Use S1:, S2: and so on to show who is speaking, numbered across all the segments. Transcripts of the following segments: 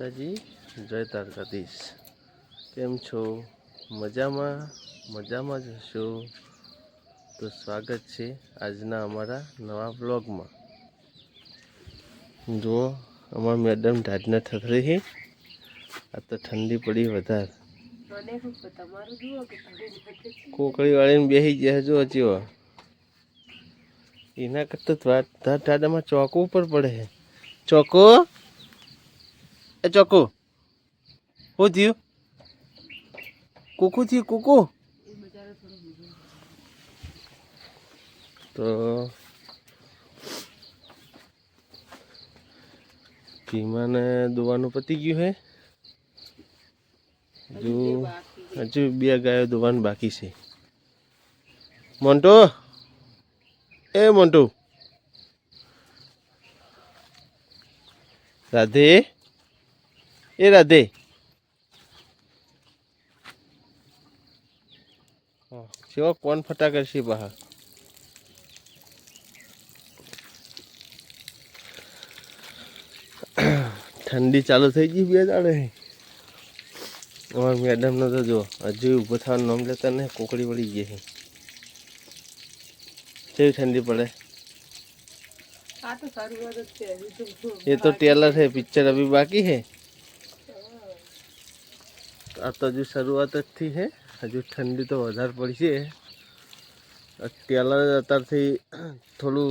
S1: માતાજી જય તારકાધીશ કેમ છો? મજામાં? મજામાં જ હશો? તો સ્વાગત છે આજના અમારા નવા બ્લોગમાં જુઓ અમારા મેડમ ઢાઢના થથરી છે. આ તો ઠંડી પડી વધારે.
S2: તમારું જુઓ કે તમે
S1: કોકળી વાળીને બેસી ગયા જો હજી એના કરતાં ટાડામાં ચોકો ઉપર પડે છે. ચોકો? એ ચોકો શું થયું કુકુ થયું કુકુ તો ભીમાને દોવાનું પતી ગયું હે હજુ હજુ બે ગાયો દોવાનું બાકી છે મોન્ટો એ મોન્ટુ રાધે એ રાધે હા, કેવો કોણ ફટાકડ છે બહાર ઠંડી ચાલુ થઈ ગઈ બે દાડે અમારા મેડમનો તો જો હજુ ઊભો થવાનું નામ લેતા ને કોકડી વળી ગઈ છે કેવી ઠંડી પડે
S2: આ તો શરૂઆત જ છે હજુ તો
S1: એ તો ટેલર है पिक्चर अभी बाकी है આ તો હજુ શરૂઆત જ થી છે હજુ ઠંડી તો વધારે પડી છે. અત્યારે અત્યારથી થોડું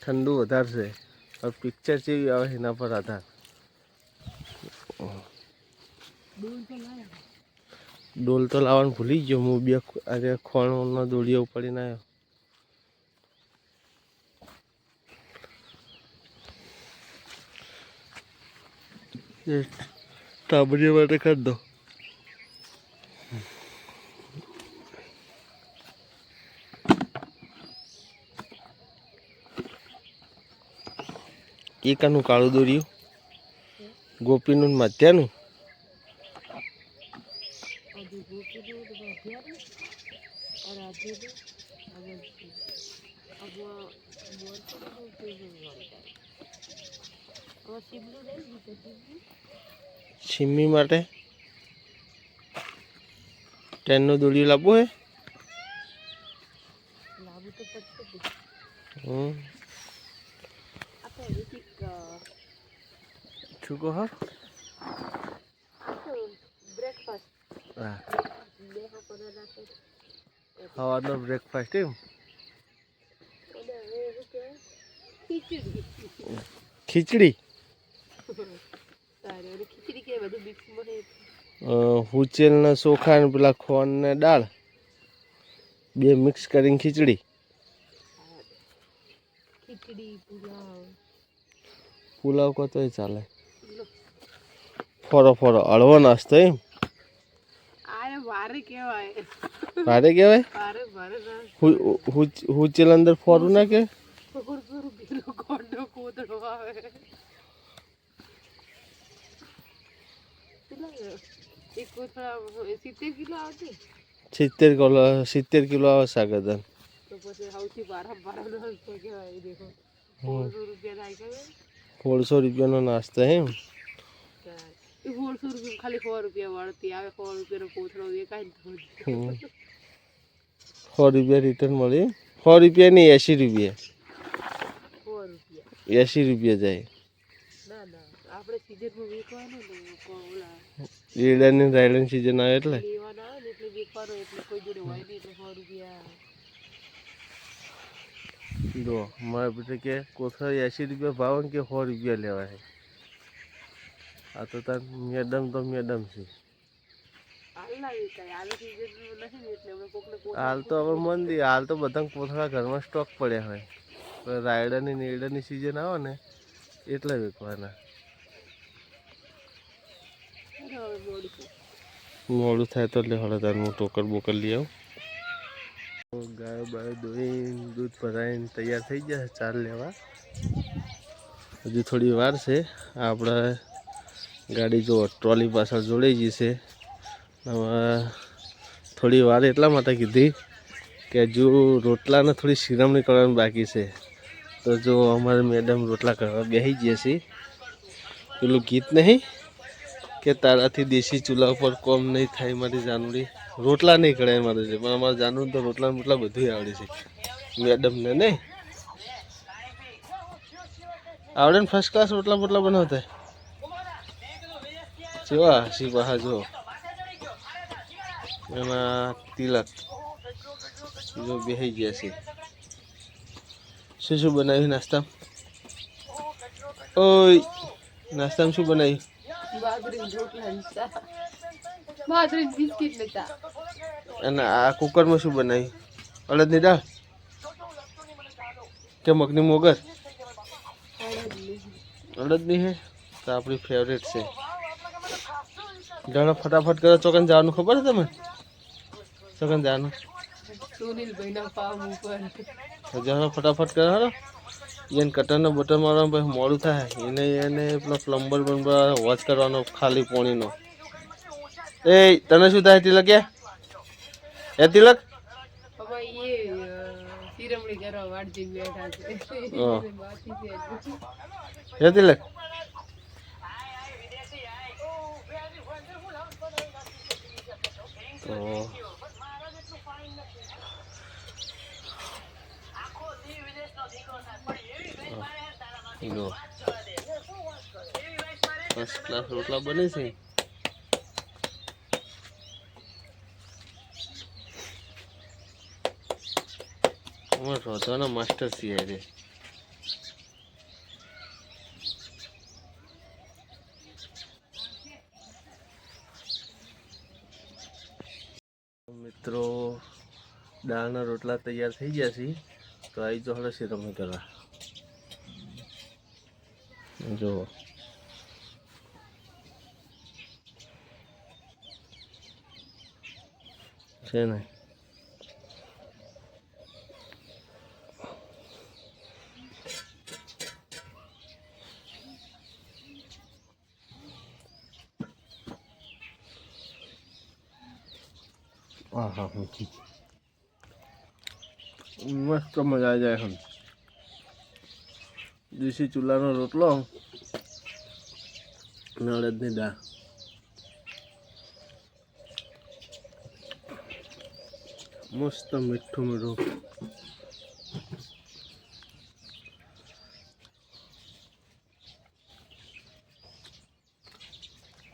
S1: ઠંડુ વધારે છે. હવે પિક્ચર જેવી આવે એના પર આધાર. ડોલ તો લાવવાનું ભૂલી ગયો. હું બે આજે ખોણનો દોડીઓ ના આવ્યો એ માટે કરી દો. એકાનું કાળું દોર્યું. ગોપીનું મધ્યાનું. સિમ્મી માટે ટ્રેનનું દોડ્યું લાવવું હે? હમ. શું કહો સવારનો બ્રેકફાસ્ટ એમ
S2: ખીચડી
S1: ખીચડી
S2: તારે અને ખીચડી કે બધું મિક્સમાં હે
S1: અ, હુચેલના ચોખા ને પેલા ખોન ને દાળ બે મિક્સ કરીને ખીચડી
S2: ખીચડી પુલાવ
S1: પુલાવ કહો તોય ચાલે ફોરો ફરો હળવો નાસ્તો એમ?
S2: વારે કહેવાય.
S1: ભારે કહેવાય? હુ- હુચેલ અંદર ફોરું ના કે?
S2: સિત્તેર કિલો
S1: સિત્તેર કિલો આવે સાગરદાન.
S2: સોળસો
S1: રૂપિયાનો નાસ્તો એમ?
S2: એ સોળસો રૂપિયા ખાલી સો રૂપિયા વળતી આવે સો રૂપિયાનો કોથળો એ ને
S1: સો રૂપિયા રિટર્ન મળે. સો રૂપિયા નહીં એંશી રૂપિયા. એંશી રૂપિયા જાય. રીડાની રાયડન સિઝન આવે એટલે?
S2: કોઈ
S1: જો મારે કે કોથળા એંશી રૂપિયા ભાવ કે સો રૂપિયા લેવાય. આ તો તાર મેડમ તો મેડમ છે.
S2: હાલ
S1: તો હવે મંદી હાલ તો બધા કોથળા ઘરમાં સ્ટોક પડ્યા હોય. રાયડાની નેરડાની સિઝન આવે ને એટલે વેચવાના.
S2: મોડું
S1: થાય? તો એટલે તાર હું ટોકર બોકર લઈ આવું. તો ગાયો બાયો દોઈને દૂધ ભરાઈને તૈયાર થઈ ગયા છે ચાર લેવા. હજુ થોડી વાર છે. આપણે ગાડી જો ટ્રોલી પાછળ જોડાઈ ગઈ છે. હવે થોડી વાર એટલા માટે કીધી કે હજુ રોટલાને થોડી શિરામણી કરવાની બાકી છે. તો જો અમારે મેડમ રોટલા કરવા બેસી ગયા છે. પેલું ગીત નહીં? કે તારાથી દેશી ચૂલા ઉપર કોમ નહીં થાય મારી જાનુડી. રોટલા નહીં કઢાય મારે છે, પણ અમારે જાનું તો રોટલા રોટલા બધું આવડે છે. મેડમને નહીં? આવડે ને ફર્સ્ટ ક્લાસ રોટલા બોટલા બનાવતા? જેવા હસી પાહા જો. એમાં તિલક જો બેહી ગયા છે. શું શું બનાવ્યું નાસ્તા ઓય નાસ્તામાં શું બનાવ્યું? અને આ કુકરમાં શું બનાવ્યું? અડદની દાળ કે મગની મોગર? અડદની. હે? તો આપણી ફેવરેટ છે. જાણો ફટાફટ કરો. ચોકન જવાનું ખબર છે તમે ચોકન જવાનું. જાણો ફટાફટ કરો હાલો. એને કટરનો બટન મારવાનું પછી મોડું થાય. એને એને પેલો પ્લમ્બર બંબર વોચ કરવાનો ખાલી પોણીનો. એ તને શું થાય તિલક એ? એ તિલક.
S2: એ
S1: તિલક? તો ફર્સ્ટ ક્લાસ રોટલા બને છે. અમારે રોધવાના માસ્ટર છીએ રે મિત્રો, દાળના રોટલા તૈયાર થઈ ગયા છે. તો આવી જો હવે તમે કરવા જુઓ છે ને? હા હા મસ્ત મજા આવી જાય હમ દેશી ચૂલાનો રોટલો અને અડદની દાળ મસ્ત મીઠું મીઠું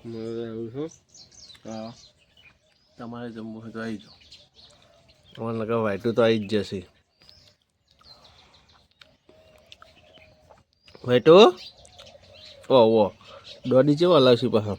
S1: મજા આવ્યું છું તમારે જમવું હોય તો આવી જાઓ. તમારે લગા વાઈટું તો આવી જ જશે. વાઈટું ઓ ઓ. દોડી જેવા લાવશે પાછા?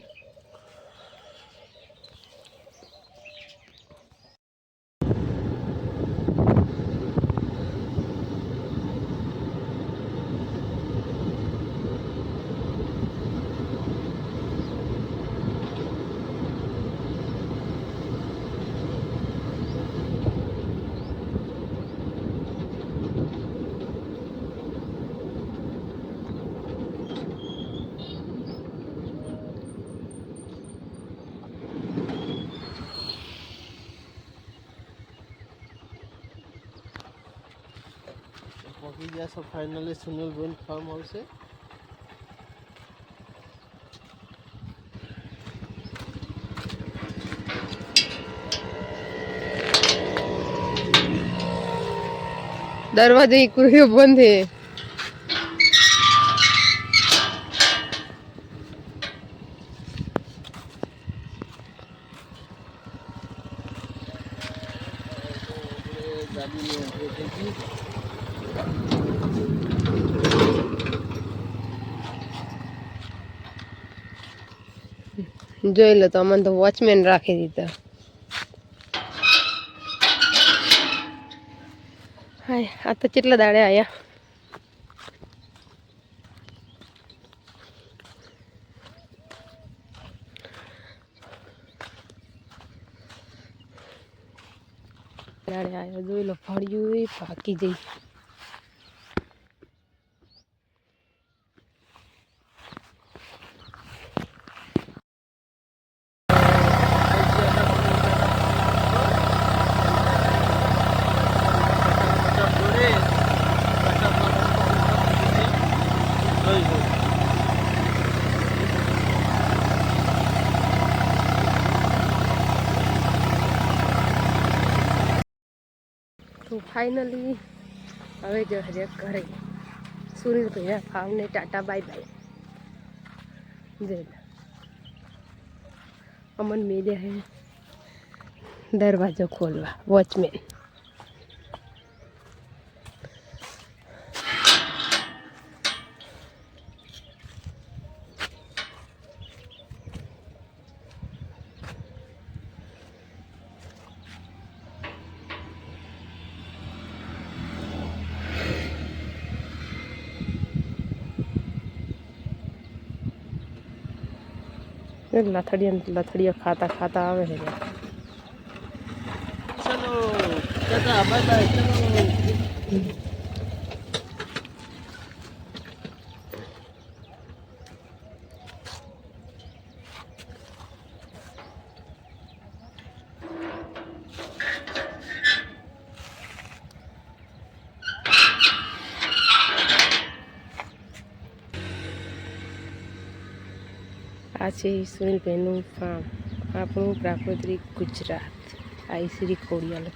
S1: પહોંચી ગયા છે ફાઇનલી સુનિલ બેન ફાર્મ આવશે
S2: દરવાજો કુરિયો બંધ હે
S1: ગાડીની એન્ટ્રી થઈ ગઈ
S2: જોઈ લો તો અમને તો વોચમેન રાખી દીધા. હાય, આ તો કેટલા દાડે આયા? દાડે આવ્યો જોઈ લો, ફળ્યું પાકી જઈ ફાઇનલી હવે જો હજે ઘરે. સુનિલ ભૈયા ફાવને ટાટા બાય બાય જય અમન મેલ્યા હે દરવાજો ખોલવા. વોચમેન લથડિયા લથડિયા ખાતા ખાતા આવે છે.
S1: ચલો.
S2: છે સુનિલભાઈનું ફાર્મ આપણું પ્રાકૃતિક ગુજરાત આઈ શ્રી ખોડિયાલ.